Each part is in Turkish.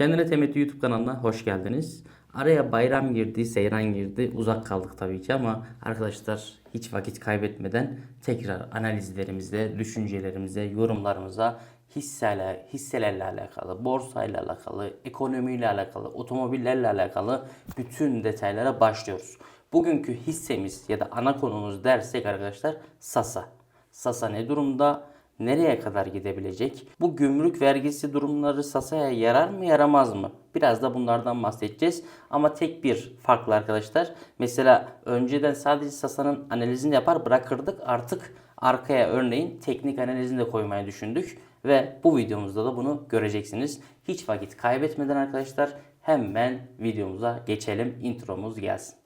Kendine Temettü YouTube kanalına hoş geldiniz. Araya bayram girdi, seyran girdi. Uzak kaldık tabii ki ama arkadaşlar hiç vakit kaybetmeden tekrar analizlerimize, düşüncelerimize, yorumlarımıza hisseler, hisselerle alakalı, borsayla alakalı, ekonomiyle alakalı, otomobillerle alakalı bütün detaylara başlıyoruz. Bugünkü hissemiz ya da ana konumuz dersek arkadaşlar Sasa. Sasa ne durumda? Nereye kadar gidebilecek? Bu gümrük vergisi durumları Sasa'ya yarar mı yaramaz mı? Biraz da bunlardan bahsedeceğiz. Ama tek bir farklı arkadaşlar. Mesela önceden sadece Sasa'nın analizini yapar bırakırdık. Artık arkaya örneğin teknik analizini de koymayı düşündük. Ve bu videomuzda da bunu göreceksiniz. Hiç vakit kaybetmeden arkadaşlar hemen videomuza geçelim. Intromuz gelsin.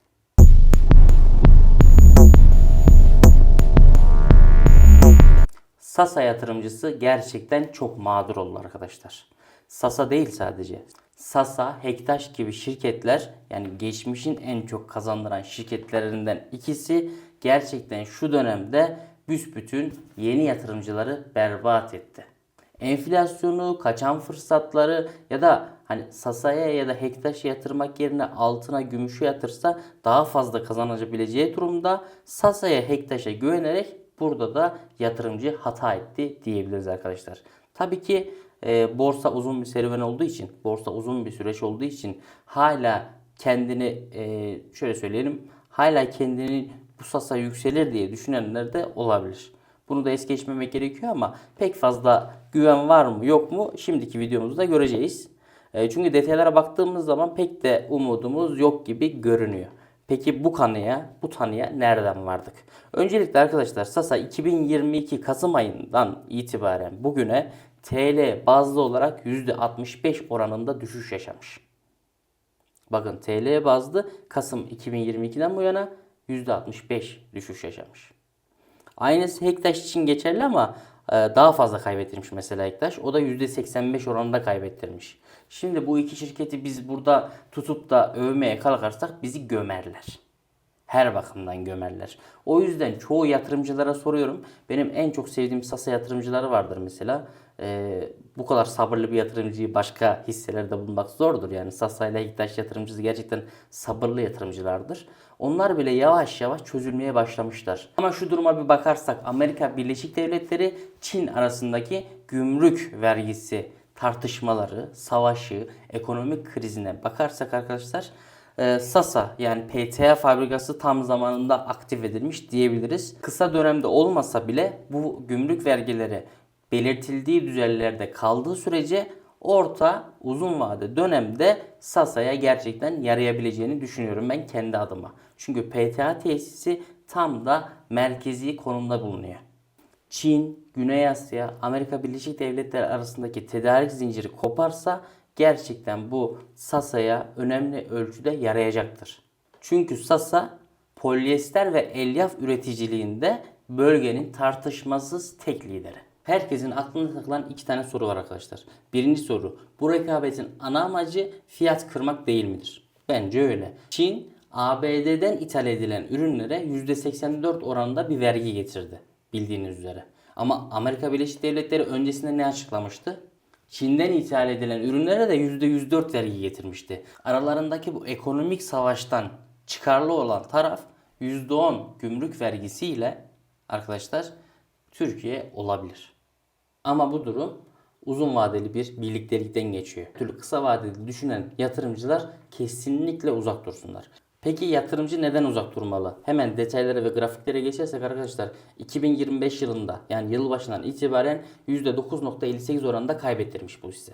Sasa yatırımcısı gerçekten çok mağdur oldu arkadaşlar. Sasa değil sadece. Sasa, Hektaş gibi şirketler yani geçmişin en çok kazandıran şirketlerinden ikisi gerçekten şu dönemde büsbütün yeni yatırımcıları berbat etti. Enflasyonu, kaçan fırsatları ya da hani Sasa'ya ya da Hektaş'a yatırmak yerine altına, gümüşe yatırsa daha fazla kazanabileceği durumda Sasa'ya, Hektaş'a güvenerek burada da yatırımcı hata etti diyebiliriz arkadaşlar. Tabii ki e, borsa uzun bir serüven olduğu için, borsa uzun bir süreç olduğu için hala kendini e, şöyle söyleyelim, hala kendini bu sasa yükselir diye düşünenler de olabilir. Bunu da es geçmemek gerekiyor ama pek fazla güven var mı yok mu şimdiki videomuzda göreceğiz. E, çünkü detaylara baktığımız zaman pek de umudumuz yok gibi görünüyor. Peki bu kanıya, bu tanıya nereden vardık? Öncelikle arkadaşlar Sasa 2022 Kasım ayından itibaren bugüne TL bazlı olarak %65 oranında düşüş yaşamış. Bakın TL bazlı Kasım 2022'den bu yana %65 düşüş yaşamış. Aynısı Hektaş için geçerli ama daha fazla kaybettirmiş mesela Hektaş. O da %85 oranında kaybettirmiş. Şimdi bu iki şirketi biz burada tutup da övmeye kalkarsak bizi gömerler. Her bakımdan gömerler. O yüzden çoğu yatırımcılara soruyorum. Benim en çok sevdiğim Sasa yatırımcıları vardır mesela. Ee, bu kadar sabırlı bir yatırımcıyı başka hisselerde bulmak zordur. Yani Sasa ile Hiktaş yatırımcısı gerçekten sabırlı yatırımcılardır. Onlar bile yavaş yavaş çözülmeye başlamışlar. Ama şu duruma bir bakarsak Amerika Birleşik Devletleri Çin arasındaki gümrük vergisi tartışmaları, savaşı, ekonomik krizine bakarsak arkadaşlar e, Sasa yani PTA fabrikası tam zamanında aktif edilmiş diyebiliriz. Kısa dönemde olmasa bile bu gümrük vergileri belirtildiği düzeylerde kaldığı sürece orta uzun vade dönemde Sasa'ya gerçekten yarayabileceğini düşünüyorum ben kendi adıma. Çünkü PTA tesisi tam da merkezi konumda bulunuyor. Çin, Güney Asya, Amerika Birleşik Devletleri arasındaki tedarik zinciri koparsa gerçekten bu Sasa'ya önemli ölçüde yarayacaktır. Çünkü Sasa polyester ve elyaf üreticiliğinde bölgenin tartışmasız tek lideri. Herkesin aklına takılan iki tane soru var arkadaşlar. Birinci soru, bu rekabetin ana amacı fiyat kırmak değil midir? Bence öyle. Çin, ABD'den ithal edilen ürünlere %84 oranında bir vergi getirdi bildiğiniz üzere. Ama Amerika Birleşik Devletleri öncesinde ne açıklamıştı? Çin'den ithal edilen ürünlere de %104 vergi getirmişti. Aralarındaki bu ekonomik savaştan çıkarlı olan taraf %10 gümrük vergisiyle arkadaşlar Türkiye olabilir. Ama bu durum uzun vadeli bir birliktelikten geçiyor. Türlü kısa vadeli düşünen yatırımcılar kesinlikle uzak dursunlar. Peki yatırımcı neden uzak durmalı? Hemen detaylara ve grafiklere geçersek arkadaşlar 2025 yılında yani yılbaşından itibaren %9.58 oranında kaybettirmiş bu hisse.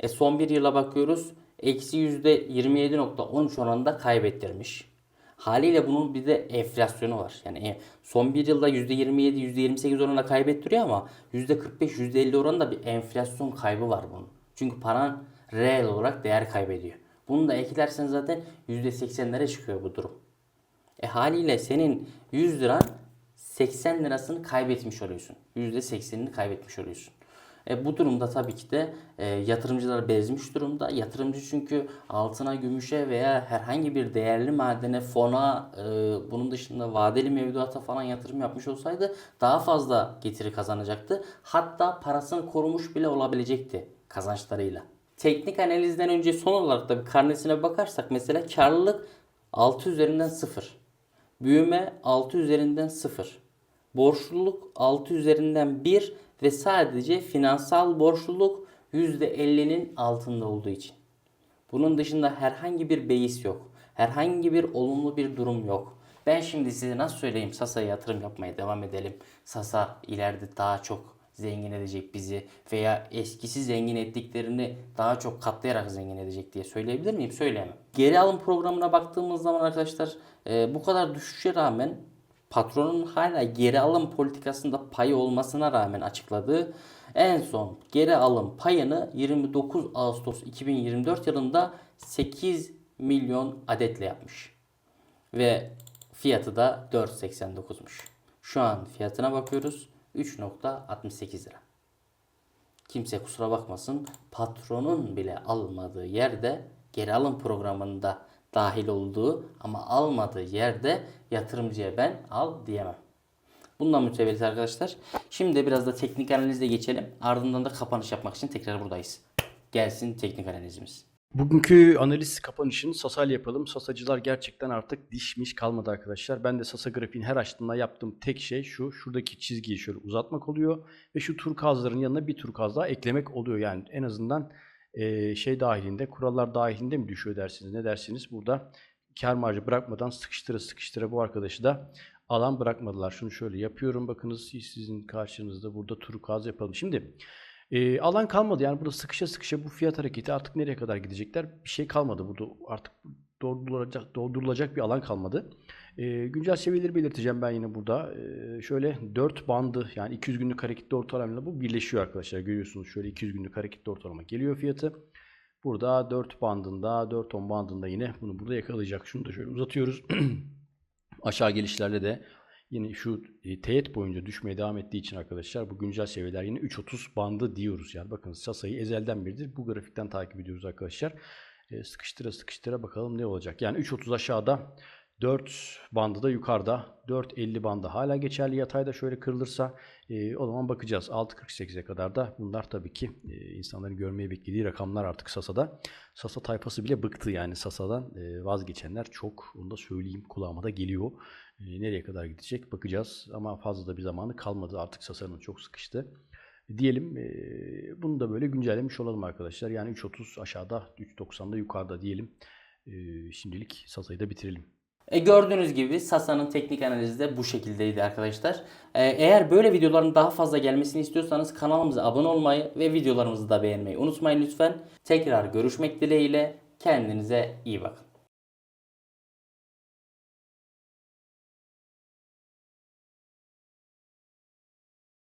E son bir yıla bakıyoruz. Eksi %27.13 oranında kaybettirmiş. Haliyle bunun bir de enflasyonu var. Yani e, son bir yılda %27, %28 oranında kaybettiriyor ama %45, %50 oranında bir enflasyon kaybı var bunun. Çünkü paran reel olarak değer kaybediyor. Bunu da eklersen zaten %80'lere çıkıyor bu durum. E haliyle senin 100 liran 80 lirasını kaybetmiş oluyorsun. %80'ini kaybetmiş oluyorsun. E, bu durumda tabii ki de e, yatırımcılar bezmiş durumda. Yatırımcı çünkü altına, gümüşe veya herhangi bir değerli madene, fona, e, bunun dışında vadeli mevduata falan yatırım yapmış olsaydı daha fazla getiri kazanacaktı. Hatta parasını korumuş bile olabilecekti kazançlarıyla. Teknik analizden önce son olarak da bir karnesine bakarsak mesela karlılık 6 üzerinden 0. Büyüme 6 üzerinden 0. Borçluluk 6 üzerinden 1 ve sadece finansal borçluluk %50'nin altında olduğu için. Bunun dışında herhangi bir beis yok. Herhangi bir olumlu bir durum yok. Ben şimdi size nasıl söyleyeyim Sasa'ya yatırım yapmaya devam edelim. Sasa ileride daha çok zengin edecek bizi veya eskisi zengin ettiklerini daha çok katlayarak zengin edecek diye söyleyebilir miyim? Söyleyemem. Geri alım programına baktığımız zaman arkadaşlar e, bu kadar düşüşe rağmen patronun hala geri alım politikasında payı olmasına rağmen açıkladığı en son geri alım payını 29 Ağustos 2024 yılında 8 milyon adetle yapmış. Ve fiyatı da 4.89'muş. Şu an fiyatına bakıyoruz 3.68 lira. Kimse kusura bakmasın patronun bile almadığı yerde geri alım programında dahil olduğu ama almadığı yerde yatırımcıya ben al diyemem. Bundan mütevellit arkadaşlar. Şimdi biraz da teknik analize geçelim. Ardından da kapanış yapmak için tekrar buradayız. Gelsin teknik analizimiz. Bugünkü analiz kapanışını Sasa ile yapalım. Sasacılar gerçekten artık dişmiş kalmadı arkadaşlar. Ben de Sasa grafiğin her açtığımda yaptığım tek şey şu. Şuradaki çizgiyi şöyle uzatmak oluyor. Ve şu turkazların yanına bir turkaz daha eklemek oluyor. Yani en azından eee, şey dahilinde, kurallar dahilinde mi düşüyor dersiniz? Ne dersiniz? Burada kar marjı bırakmadan sıkıştıra sıkıştıra bu arkadaşı da alan bırakmadılar. Şunu şöyle yapıyorum. Bakınız sizin karşınızda burada turkaz yapalım. Şimdi e, alan kalmadı yani burada sıkışa sıkışa bu fiyat hareketi artık nereye kadar gidecekler bir şey kalmadı burada artık doldurulacak, doldurulacak bir alan kalmadı. E, güncel seviyeleri belirteceğim ben yine burada. E, şöyle 4 bandı yani 200 günlük hareketli ortalamayla bu birleşiyor arkadaşlar görüyorsunuz şöyle 200 günlük hareketli ortalama geliyor fiyatı. Burada 4 bandında 4 10 bandında yine bunu burada yakalayacak. Şunu da şöyle uzatıyoruz. Aşağı gelişlerle de yine şu e, teğet boyunca düşmeye devam ettiği için arkadaşlar bu güncel seviyeler yine 3.30 bandı diyoruz. Yani bakın Sasa'yı ezelden beridir bu grafikten takip ediyoruz arkadaşlar. E, sıkıştıra sıkıştıra bakalım ne olacak. Yani 3.30 aşağıda 4 bandı da yukarıda 4.50 bandı hala geçerli yatayda şöyle kırılırsa e, o zaman bakacağız 6.48'e kadar da bunlar tabii ki e, insanların görmeyi beklediği rakamlar artık Sasa'da. Sasa tayfası bile bıktı yani Sasa'dan e, vazgeçenler çok onu da söyleyeyim kulağıma da geliyor. E, nereye kadar gidecek bakacağız ama fazla da bir zamanı kalmadı artık Sasa'nın çok sıkıştı. Diyelim e, bunu da böyle güncellemiş olalım arkadaşlar. Yani 3.30 aşağıda 3.90'da yukarıda diyelim. E, şimdilik Sasa'yı da bitirelim. E gördüğünüz gibi Sasa'nın teknik analizi de bu şekildeydi arkadaşlar. E, eğer böyle videoların daha fazla gelmesini istiyorsanız kanalımıza abone olmayı ve videolarımızı da beğenmeyi unutmayın lütfen. Tekrar görüşmek dileğiyle kendinize iyi bakın.